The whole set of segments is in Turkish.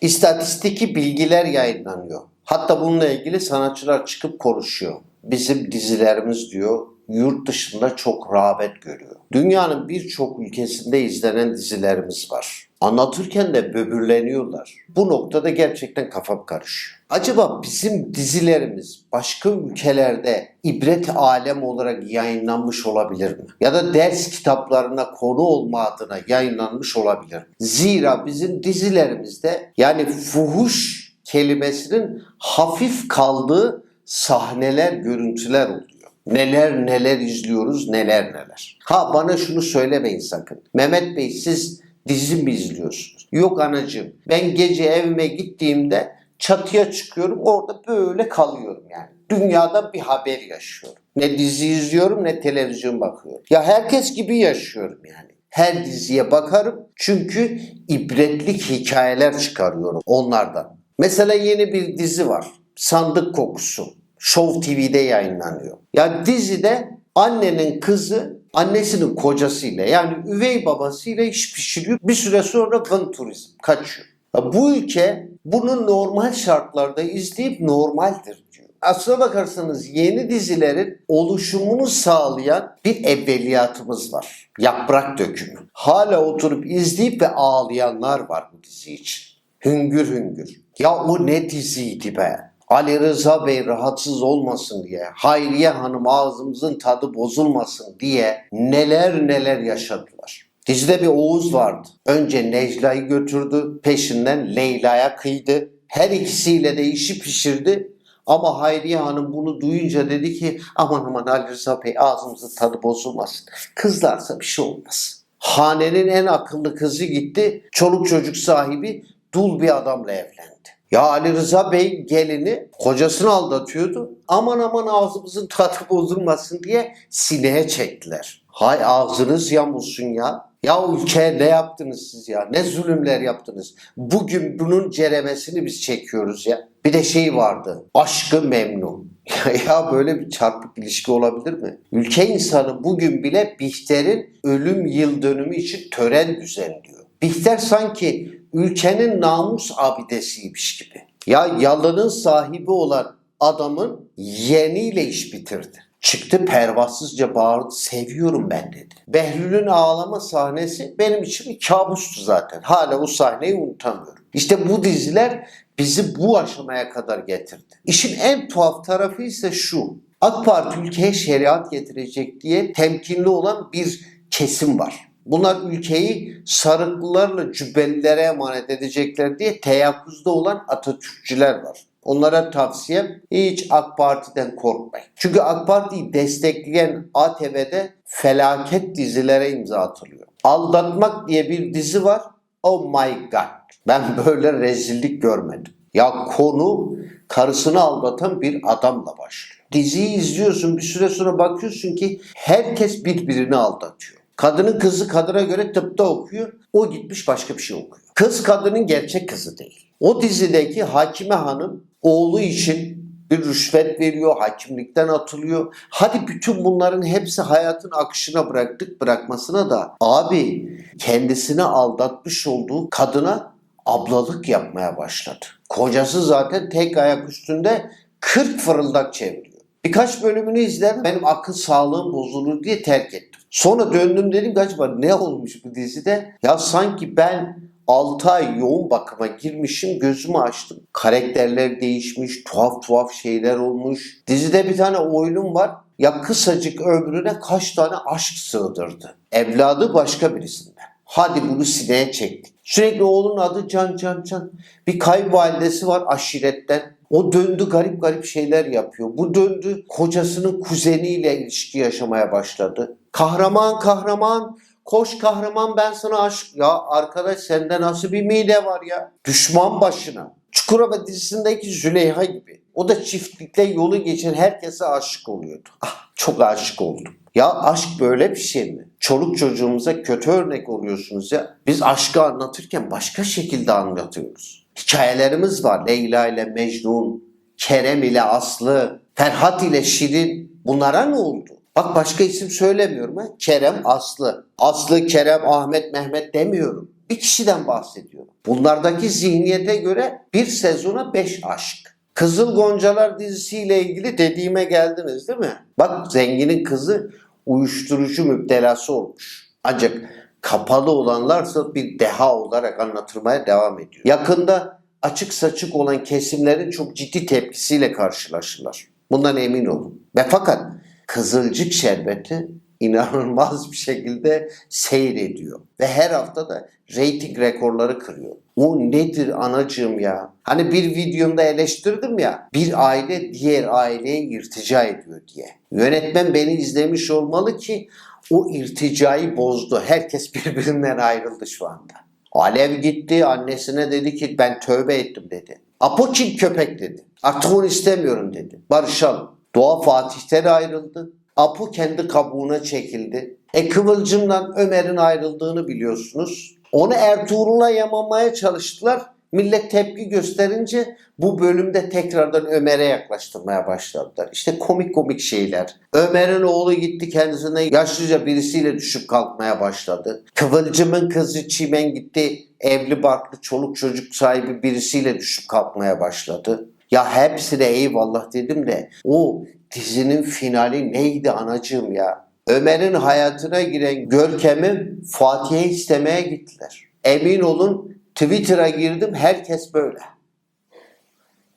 İstatistiki bilgiler yayınlanıyor. Hatta bununla ilgili sanatçılar çıkıp konuşuyor. Bizim dizilerimiz diyor yurt dışında çok rağbet görüyor. Dünyanın birçok ülkesinde izlenen dizilerimiz var. Anlatırken de böbürleniyorlar. Bu noktada gerçekten kafam karışıyor. Acaba bizim dizilerimiz başka ülkelerde ibret alem olarak yayınlanmış olabilir mi? Ya da ders kitaplarına konu olma adına yayınlanmış olabilir mi? Zira bizim dizilerimizde yani fuhuş kelimesinin hafif kaldığı sahneler, görüntüler oluyor. Neler neler izliyoruz, neler neler. Ha bana şunu söylemeyin sakın. Mehmet Bey siz dizi mi izliyorsunuz? Yok anacığım. Ben gece evime gittiğimde çatıya çıkıyorum orada böyle kalıyorum yani. Dünyada bir haber yaşıyorum. Ne dizi izliyorum ne televizyon bakıyorum. Ya herkes gibi yaşıyorum yani. Her diziye bakarım çünkü ibretlik hikayeler çıkarıyorum onlardan. Mesela yeni bir dizi var. Sandık Kokusu. Show TV'de yayınlanıyor. Ya dizide annenin kızı annesinin kocasıyla yani üvey babasıyla iş pişiriyor. Bir süre sonra vın turizm kaçıyor. Ya bu ülke bunu normal şartlarda izleyip normaldir diyor. Aslına bakarsanız yeni dizilerin oluşumunu sağlayan bir evveliyatımız var. Yaprak dökümü. Hala oturup izleyip ve ağlayanlar var bu dizi için. Hüngür hüngür. Ya o ne diziydi be. Ali Rıza Bey rahatsız olmasın diye, Hayriye Hanım ağzımızın tadı bozulmasın diye neler neler yaşadılar. Dizide bir Oğuz vardı. Önce Necla'yı götürdü, peşinden Leyla'ya kıydı. Her ikisiyle de işi pişirdi. Ama Hayriye Hanım bunu duyunca dedi ki aman aman Ali Rıza Bey ağzımızın tadı bozulmasın. Kızlarsa bir şey olmaz. Hanenin en akıllı kızı gitti. Çoluk çocuk sahibi dul bir adamla evlendi. Ya Ali Rıza Bey gelini kocasını aldatıyordu. Aman aman ağzımızın tadı bozulmasın diye sineye çektiler. Hay ağzınız yamulsun ya. Ya ülkeye ne yaptınız siz ya? Ne zulümler yaptınız? Bugün bunun ceremesini biz çekiyoruz ya. Bir de şey vardı. Aşkı memnun. ya böyle bir çarpık ilişki olabilir mi? Ülke insanı bugün bile Bihter'in ölüm yıl dönümü için tören düzenliyor. Bihter sanki ülkenin namus abidesiymiş gibi. Ya yalının sahibi olan adamın yeğeniyle iş bitirdi. Çıktı pervasızca bağırdı seviyorum ben dedi. Behlül'ün ağlama sahnesi benim için bir kabustu zaten. Hala o sahneyi unutamıyorum. İşte bu diziler bizi bu aşamaya kadar getirdi. İşin en tuhaf tarafı ise şu. AK Parti ülkeye şeriat getirecek diye temkinli olan bir kesim var. Bunlar ülkeyi sarıklılarla cübbelilere emanet edecekler diye teyakkuzda olan Atatürkçüler var. Onlara tavsiyem hiç AK Parti'den korkmayın. Çünkü AK Parti'yi destekleyen ATV'de felaket dizilere imza atılıyor. Aldatmak diye bir dizi var. Oh my god. Ben böyle rezillik görmedim. Ya konu karısını aldatan bir adamla başlıyor. Diziyi izliyorsun bir süre sonra bakıyorsun ki herkes birbirini aldatıyor. Kadının kızı kadına göre tıpta okuyor. O gitmiş başka bir şey okuyor. Kız kadının gerçek kızı değil. O dizideki Hakime Hanım oğlu için bir rüşvet veriyor, hakimlikten atılıyor. Hadi bütün bunların hepsi hayatın akışına bıraktık bırakmasına da abi kendisini aldatmış olduğu kadına ablalık yapmaya başladı. Kocası zaten tek ayak üstünde 40 fırıldak çeviriyor. Birkaç bölümünü izledim. Benim akıl sağlığım bozulur diye terk ettim. Sonra döndüm dedim ki acaba ne olmuş bu dizide? Ya sanki ben 6 ay yoğun bakıma girmişim gözümü açtım. Karakterler değişmiş, tuhaf tuhaf şeyler olmuş. Dizide bir tane oyunum var. Ya kısacık ömrüne kaç tane aşk sığdırdı. Evladı başka birisinden. Hadi bunu sineye çektik. Sürekli oğlun adı Can Can Can. Bir kayınvalidesi var aşiretten. O döndü garip garip şeyler yapıyor. Bu döndü kocasının kuzeniyle ilişki yaşamaya başladı. Kahraman kahraman koş kahraman ben sana aşk. Ya arkadaş sende nasıl bir mide var ya? Düşman başına. Çukurova dizisindeki Züleyha gibi. O da çiftlikte yolu geçen herkese aşık oluyordu. Ah çok aşık oldum. Ya aşk böyle bir şey mi? Çoluk çocuğumuza kötü örnek oluyorsunuz ya. Biz aşkı anlatırken başka şekilde anlatıyoruz. Hikayelerimiz var. Leyla ile Mecnun, Kerem ile Aslı, Ferhat ile Şirin. Bunlara ne oldu? Bak başka isim söylemiyorum ha. Kerem, Aslı. Aslı, Kerem, Ahmet, Mehmet demiyorum. bir kişiden bahsediyorum. Bunlardaki zihniyete göre bir sezona 5 aşk. Kızıl Goncalar dizisiyle ilgili dediğime geldiniz değil mi? Bak zenginin kızı uyuşturucu müptelası olmuş. Ancak kapalı olanlarsa bir deha olarak anlatılmaya devam ediyor. Yakında açık saçık olan kesimlerin çok ciddi tepkisiyle karşılaşırlar. Bundan emin olun. Ve fakat Kızılcık Şerbeti inanılmaz bir şekilde seyrediyor. Ve her hafta da reyting rekorları kırıyor. O nedir anacığım ya? Hani bir videomda eleştirdim ya bir aile diğer aileye irtica ediyor diye. Yönetmen beni izlemiş olmalı ki o irticayı bozdu. Herkes birbirinden ayrıldı şu anda. Alev gitti annesine dedi ki ben tövbe ettim dedi. Apo kim köpek dedi. Artık onu istemiyorum dedi. Barışalım. Doğa Fatih'ten ayrıldı. Apo kendi kabuğuna çekildi. E Kıvılcım'dan Ömer'in ayrıldığını biliyorsunuz. Onu Ertuğrul'a yamamaya çalıştılar. Millet tepki gösterince bu bölümde tekrardan Ömer'e yaklaştırmaya başladılar. İşte komik komik şeyler. Ömer'in oğlu gitti kendisine yaşlıca birisiyle düşüp kalkmaya başladı. Kıvılcım'ın kızı Çimen gitti evli barklı çoluk çocuk sahibi birisiyle düşüp kalkmaya başladı. Ya hepsine eyvallah dedim de o dizinin finali neydi anacığım ya? Ömer'in hayatına giren Görkem'i Fatih'e istemeye gittiler. Emin olun Twitter'a girdim herkes böyle.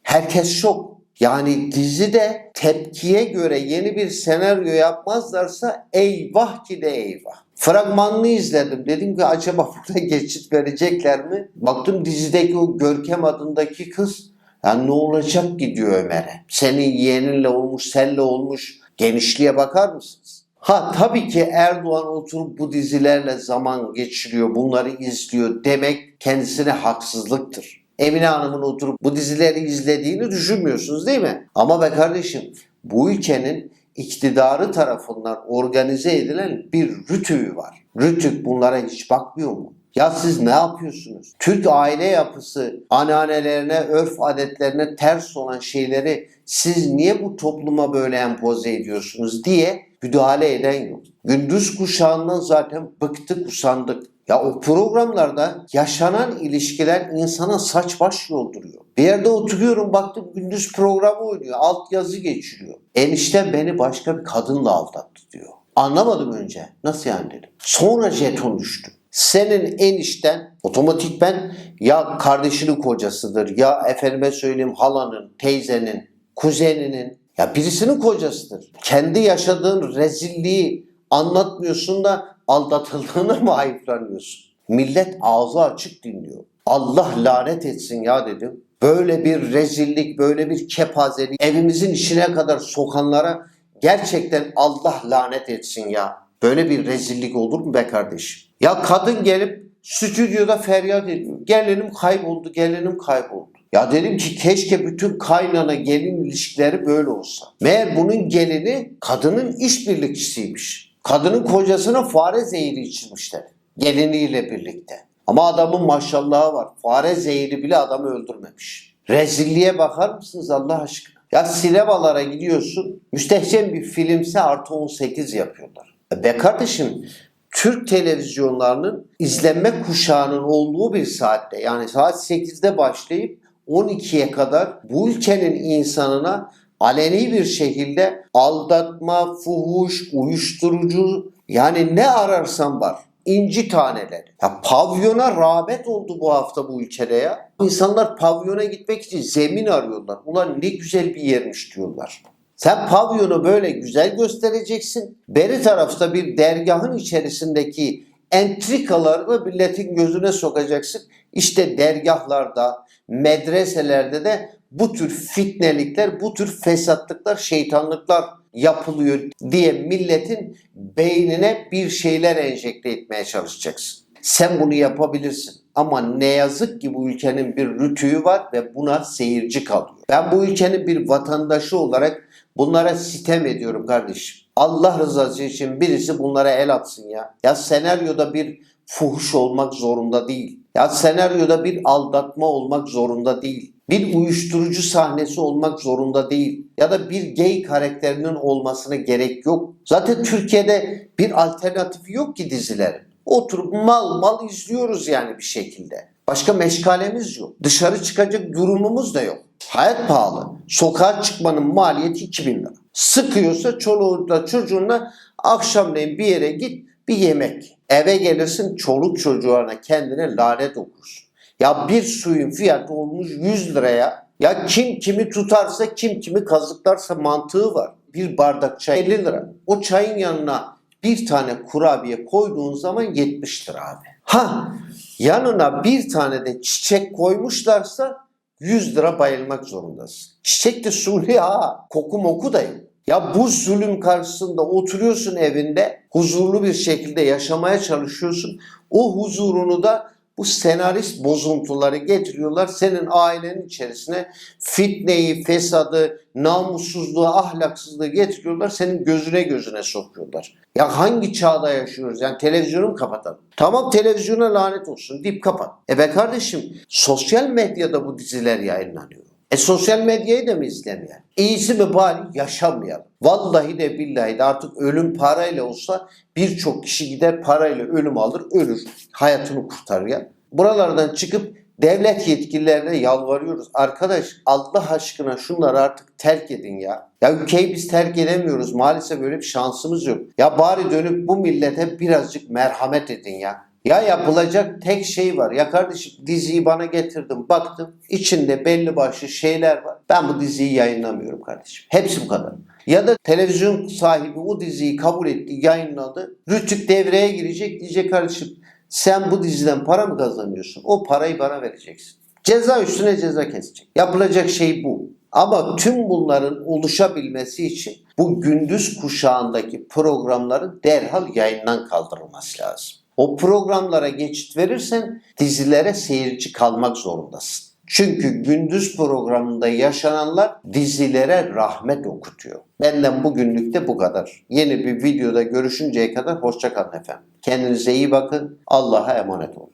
Herkes şok. Yani dizide tepkiye göre yeni bir senaryo yapmazlarsa eyvah ki de eyvah. Fragmanını izledim. Dedim ki acaba burada geçit verecekler mi? Baktım dizideki o Görkem adındaki kız ya ne olacak gidiyor Ömer'e. Senin yeğeninle olmuş, senle olmuş. Genişliğe bakar mısınız? Ha tabii ki Erdoğan oturup bu dizilerle zaman geçiriyor, bunları izliyor demek kendisine haksızlıktır. Emine Hanım'ın oturup bu dizileri izlediğini düşünmüyorsunuz değil mi? Ama be kardeşim bu ülkenin iktidarı tarafından organize edilen bir rütüğü var. Rütük bunlara hiç bakmıyor mu? Ya siz ne yapıyorsunuz? Türk aile yapısı, ananelerine, örf adetlerine ters olan şeyleri siz niye bu topluma böyle empoze ediyorsunuz diye müdahale eden yok. Gündüz kuşağından zaten bıktık, usandık. Ya o programlarda yaşanan ilişkiler insana saç baş yolduruyor. Bir yerde oturuyorum baktım gündüz programı oynuyor. Alt yazı geçiriyor. Enişten beni başka bir kadınla aldattı diyor. Anlamadım önce. Nasıl yani dedim. Sonra jeton düştü. Senin enişten otomatikben ya kardeşinin kocasıdır ya efendime söyleyeyim halanın, teyzenin, kuzeninin ya birisinin kocasıdır. Kendi yaşadığın rezilliği anlatmıyorsun da aldatıldığını mı ayıplanıyorsun? Millet ağzı açık dinliyor. Allah lanet etsin ya dedim. Böyle bir rezillik, böyle bir kepazelik evimizin içine kadar sokanlara gerçekten Allah lanet etsin ya. Böyle bir rezillik olur mu be kardeşim? Ya kadın gelip stüdyoda feryat ediyor. Gelinim kayboldu, gelinim kayboldu. Ya dedim ki keşke bütün kaynana gelin ilişkileri böyle olsa. Meğer bunun gelini kadının işbirlikçisiymiş. Kadının kocasına fare zehri içirmişler. Geliniyle birlikte. Ama adamın maşallahı var. Fare zehri bile adamı öldürmemiş. Rezilliğe bakar mısınız Allah aşkına? Ya sinemalara gidiyorsun. Müstehcen bir filmse artı 18 yapıyorlar. E Be kardeşim Türk televizyonlarının izlenme kuşağının olduğu bir saatte yani saat 8'de başlayıp 12'ye kadar bu ülkenin insanına aleni bir şekilde aldatma, fuhuş, uyuşturucu yani ne ararsan var. İnci taneleri. Ya pavyona rağbet oldu bu hafta bu ülkede ya. İnsanlar pavyona gitmek için zemin arıyorlar. Ulan ne güzel bir yermiş diyorlar. Sen pavyonu böyle güzel göstereceksin. Beri tarafta bir dergahın içerisindeki entrikaları da milletin gözüne sokacaksın. İşte dergahlarda, medreselerde de bu tür fitnelikler, bu tür fesatlıklar, şeytanlıklar yapılıyor diye milletin beynine bir şeyler enjekte etmeye çalışacaksın. Sen bunu yapabilirsin. Ama ne yazık ki bu ülkenin bir rütüğü var ve buna seyirci kalıyor. Ben bu ülkenin bir vatandaşı olarak bunlara sitem ediyorum kardeşim. Allah rızası için birisi bunlara el atsın ya. Ya senaryoda bir fuhuş olmak zorunda değil. Ya senaryoda bir aldatma olmak zorunda değil. Bir uyuşturucu sahnesi olmak zorunda değil. Ya da bir gay karakterinin olmasına gerek yok. Zaten Türkiye'de bir alternatifi yok ki dizilerin. Oturup mal mal izliyoruz yani bir şekilde. Başka meşgalemiz yok. Dışarı çıkacak durumumuz da yok. Hayat pahalı. Sokağa çıkmanın maliyeti 2000 lira. Sıkıyorsa çoluğunla çocuğunla akşamleyin bir yere git bir yemek. Eve gelirsin çoluk çocuğuna kendine lanet okursun. Ya bir suyun fiyatı olmuş 100 liraya. Ya kim kimi tutarsa kim kimi kazıklarsa mantığı var. Bir bardak çay 50 lira. O çayın yanına bir tane kurabiye koyduğun zaman 70 lira abi. Ha yanına bir tane de çiçek koymuşlarsa 100 lira bayılmak zorundasın. Çiçek de suni ha. Koku moku da yok. Ya bu zulüm karşısında oturuyorsun evinde huzurlu bir şekilde yaşamaya çalışıyorsun. O huzurunu da bu senarist bozuntuları getiriyorlar. Senin ailenin içerisine fitneyi, fesadı, namussuzluğu, ahlaksızlığı getiriyorlar. Senin gözüne gözüne sokuyorlar. Ya hangi çağda yaşıyoruz? Yani televizyonu mu kapatalım? Tamam televizyona lanet olsun deyip kapat. E be kardeşim sosyal medyada bu diziler yayınlanıyor. E sosyal medyayı da mı izlemeyelim? İyisi mi bari yaşamayalım. Vallahi de billahi de artık ölüm parayla olsa birçok kişi gider parayla ölüm alır ölür. Hayatını kurtarır ya. Buralardan çıkıp devlet yetkililerine yalvarıyoruz. Arkadaş Allah aşkına şunları artık terk edin ya. Ya ülkeyi biz terk edemiyoruz. Maalesef böyle bir şansımız yok. Ya bari dönüp bu millete birazcık merhamet edin ya. Ya yapılacak tek şey var. Ya kardeşim diziyi bana getirdim baktım. içinde belli başlı şeyler var. Ben bu diziyi yayınlamıyorum kardeşim. Hepsi bu kadar. Ya da televizyon sahibi o diziyi kabul etti, yayınladı. Rütük devreye girecek diyecek kardeşim sen bu diziden para mı kazanıyorsun? O parayı bana vereceksin. Ceza üstüne ceza kesecek. Yapılacak şey bu. Ama tüm bunların oluşabilmesi için bu gündüz kuşağındaki programların derhal yayından kaldırılması lazım. O programlara geçit verirsen dizilere seyirci kalmak zorundasın. Çünkü gündüz programında yaşananlar dizilere rahmet okutuyor. Benden bugünlük de bu kadar. Yeni bir videoda görüşünceye kadar hoşçakalın efendim. Kendinize iyi bakın. Allah'a emanet olun.